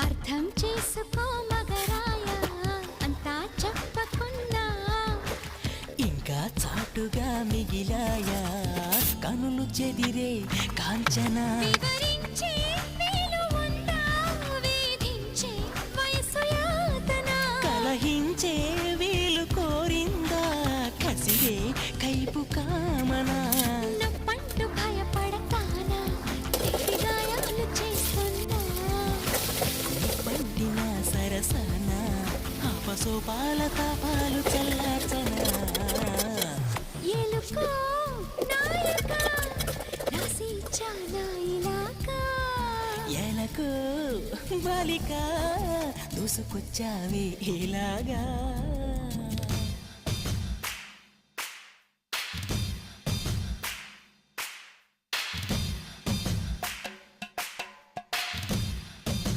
అర్థం చేసుకో మగరాయ అంతా చెప్పకున్నా ఇంకా చాటుగా మిగిలాయా కనులు చెదిరే కాంచనా. వివరించే కలహించే వీలు కోరిందా కసిరే కైపు కామనా సరసన ఆపసోపాల తాపాలు చల్లార్చనా? ఎలుకో నాయక రాసి చాలా ఇలాగా ఎలకు బాలిక దూసుకొచ్చావి ఇలాగా